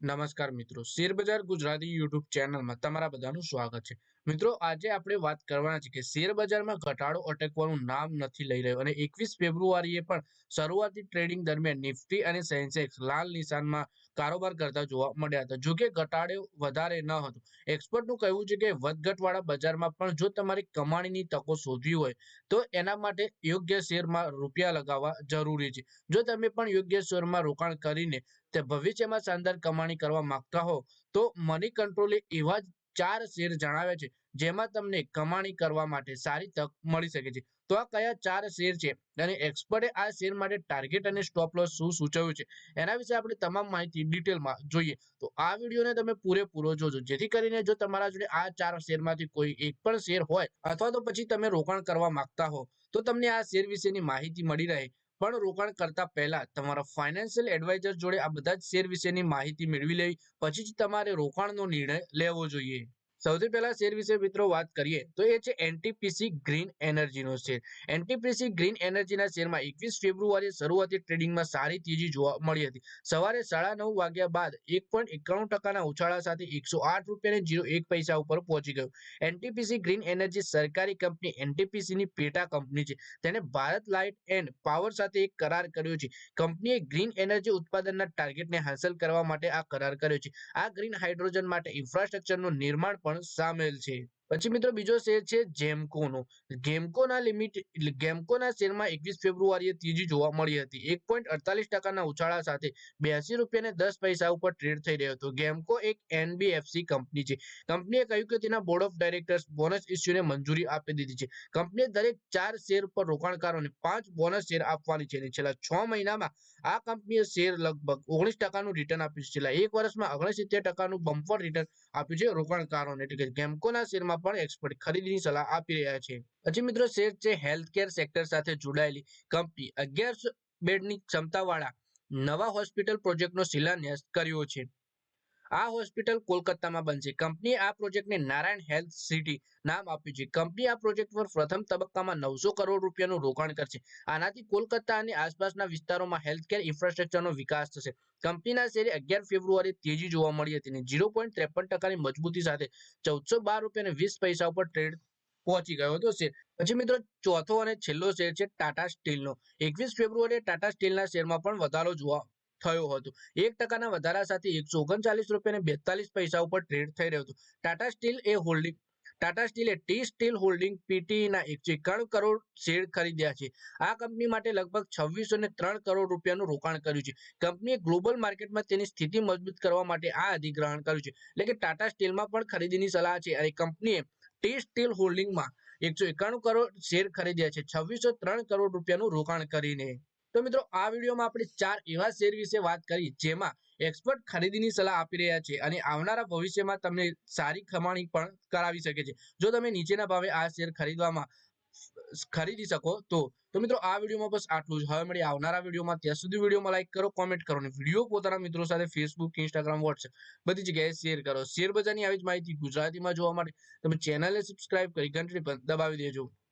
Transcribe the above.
નમસ્કાર મિત્રો. શેરબજાર ગુજરાતી યુટ્યુબ ચેનલમાં તમારા બધાનું સ્વાગત છે. મિત્રો, આજે આપણે વાત કરવાના છે કે શેર બજારમાં ઘટાડો અટકવાનું નામ નથી લઈ રહ્યો અને એકવીસ ફેબ્રુઆરીએ પણ શરૂઆતી ટ્રેડિંગ દરમિયાન નિફ્ટી અને સેન્સેક્સ લાલ નિશાનમાં કારોબાર કરતા જોવા મળ્યા હતા. જોકે ઘટાડો વધારે ન હતો. એક્સપર્ટનું કહેવું છે કે વધઘટવાળા બજારમાં પણ જો તમારી કમાણીની તકો શોધવી હોય, તો એના માટે યોગ્ય શેરમાં રૂપિયા લગાવવા જરૂરી છે. જો તમે પણ યોગ્ય શેરમાં રોકાણ કરીને તે ભવિષ્યમાં શાનદાર કમાણી કરવા માંગતા હો, તો મની કંટ્રોલે એવા જ ચાર શેર જણાવ્યા છે, જેમાં તમને કમાણી કરવા માટે સારી તક મળી શકે છે. તો આ કયા ચાર શેર છે? અને એક્સપર્ટે આ શેર માટે ટાર્ગેટ અને સ્ટોપ લોસ શું સૂચવ્યું છે? એના વિશે આપણે તમામ માહિતી ડિટેલમાં જોઈએ. તો આ વિડીયોને તમે પૂરેપૂરો જોજો. જેથી કરીને જો તમારા જોડે આ ચાર શેરમાંથી કોઈ એક પણ શેર હોય, અથવા તો પછી તમે રોકાણ કરવા માંગતા હો, તો તમને આ શેર વિશેની માહિતી મળી રહે. પણ રોકાણ કરતા પહેલા તમારા ફાઇનાન્શિયલ એડવાઇઝર જોડે આ બધા જ શેર વિશેની માહિતી મેળવી લેવી પછી જ તમારે રોકાણનો નિર્ણય લેવો જોઈએ. સૌથી પહેલા શેર વિશે મિત્રો વાત કરીએ, તો એ છે એનટીપીસી ગ્રીન એનર્જીનો શેર. એનટીપીસી ગ્રીન એનર્જીના શેરમાં એકવીસ ફેબ્રુઆરી શરૂઆતી ટ્રેડિંગમાં સારી તેજી જોવા મળી હતી. સવારે સાડા નવ વાગ્યા બાદ એક પોઈન્ટ એકાણું ટકાના ઉછાળા સાથે એકસો આઠ રૂપિયા જીરો એક પૈસા ઉપર પહોંચી ગયું. એનટીપીસી ગ્રીન એનર્જી સરકારી કંપની એનટીપીસીની પેટા કંપની છે. તેને ભારત લાઇટ એન્ડ પાવર સાથે એક કરાર કર્યો છે. કંપનીએ ગ્રીન એનર્જી ઉત્પાદનના ટાર્ગેટને હાંસલ કરવા માટે આ કરાર કર્યો છે. આ ગ્રીન હાઇડ્રોજન માટે ઇન્ફ્રાસ્ટ્રક્ચરનું નિર્માણ પણ સામેલ છે. પછી મિત્રો બીજો શેર છે જેમકોનો ગેમકોના લિમિટ ગેમકોના શેરમાં એકવીસ ફેબ્રુઆરીએ તેજી જોવા મળી હતી. એક પોઈન્ટ અડતાલીસ ટકાના ઉછાળા સાથે બ્યાસી રૂપિયા દસ પૈસા ઉપર ટ્રેડ થઈ રહ્યો હતો. ગેમકો એક એનબીએફસી કંપની છે. કંપનીએ કહ્યું કે તેના બોર્ડ ઓફ ડાયરેક્ટર્સ બોનસ ઇસ્યુને મંજૂરી આપી દીધી છે. કંપનીએ દરેક ચાર શેર પર રોકાણકારોને પાંચ બોનસ શેર આપવાની છે. અને છેલ્લા છ મહિનામાં આ કંપનીએ શેર લગભગ ઓગણીસ ટકાનું રિટર્ન આપ્યું છે. છેલ્લા એક વર્ષમાં ઓગણસિત્તેર ટકાનું બમ્પર રિટર્ન આપ્યું છે રોકાણકારોને. એટલે કે ગેમકોના શેરમાં પણ એક્સપર્ટ ખરીદીની સલાહ આપી રહ્યા છે. હજી મિત્રો શેર છે હેલ્થ સેક્ટર સાથે જોડાયેલી કંપની અગિયારસો બેડની ક્ષમતાવાળા નવા હોસ્પિટલ પ્રોજેક્ટનો શિલાન્યાસ કર્યો છે. આ હોસ્પિટલ કોલકાતામાં બનશે કંપની આ પ્રોજેક્ટને નારાયણ હેલ્થ સિટી નામ આપ્યું છે. કંપની આ પ્રોજેક્ટ પર પ્રથમ તબક્કામાં નવસો કરોડ રૂપિયાનું રોકાણ કરશે. આનાથી કોલકાતા અને આસપાસના વિસ્તારોમાં હેલ્થકેર ઇન્ફ્રાસ્ટ્રક્ચરનો વિકાસ થશે. કંપનીના શેરે અગિયાર ફેબ્રુઆરી તેજી જોવા મળી હતી અને ઝીરો પોઈન્ટ ત્રેપન ટકાની મજબૂતી સાથે ચૌદસો બાર રૂપિયા વીસ પૈસા ઉપર ટ્રેડ પહોંચી ગયો હતો શેર. પછી મિત્રો, ચોથો અને છેલ્લો શેર છે ટાટા સ્ટીલનો. એકવીસ ફેબ્રુઆરીએ ટાટા સ્ટીલના શેરમાં પણ વધારો જોવા થયો હતું. એક ટકાના વધારા સાથે એકસો ઓગણચાલીસ રૂપિયા બેતાલીસ પૈસા ઉપર ટ્રેડ થઈ રહ્યો હતો. ટાટા સ્ટીલ એ હોલ્ડિંગ ટાટા સ્ટીલે ટી સ્ટીલ હોલ્ડિંગ પીટીના એકસો એકાણું કરોડ શેર ખરીદ્યા છે. આ કંપની માટે લગભગ છવ્વીસો ને ત્રણ કરોડ રૂપિયાનું રોકાણ કર્યું છે. કંપનીએ ગ્લોબલ માર્કેટમાં તેની સ્થિતિ મજબૂત કરવા માટે આ અધિગ્રહણ કર્યું છે. એટલે કે ટાટા સ્ટીલમાં પણ ખરીદીની સલાહ છે અને કંપનીએ ટી સ્ટીલ હોલ્ડિંગમાં એકસો એકાણું કરોડ શેર ખરીદ્યા છે. છવ્વીસો ત્રણ કરોડ રૂપિયાનું રોકાણ કરીને. તો મિત્રો, આ વિડીયોમાં આપણે ચાર એવા શેર વિશે વાત કરી જેમાં એક્સપર્ટ ખરીદીની સલાહ આપી રહ્યા છે અને આવનારા ભવિષ્યમાં તમને સારી કમાણી પણ કરાવી શકે છે. જો તમે નીચેના ભાવે આ શેર ખરીદવામાં ખરીદી શકો તો તો મિત્રો, આ વિડીયોમાં બસ આટલું જ. હવે મળી આવનારા વિડીયોમાં. ત્યાં સુધી વિડીયોમાં લાઈક કરો કોમેન્ટ કરો અને વીડિયો પોતાના મિત્રો સાથે ફેસબુક ઇન્સ્ટાગ્રામ વોટ્સએપ બધી જગ્યાએ શેર કરો. શેર બજારની આવી જ માહિતી ગુજરાતીમાં જોવા માટે તમે ચેનલને સબસ્ક્રાઇબ કરી ઘંટડી પણ દબાવી દેજો.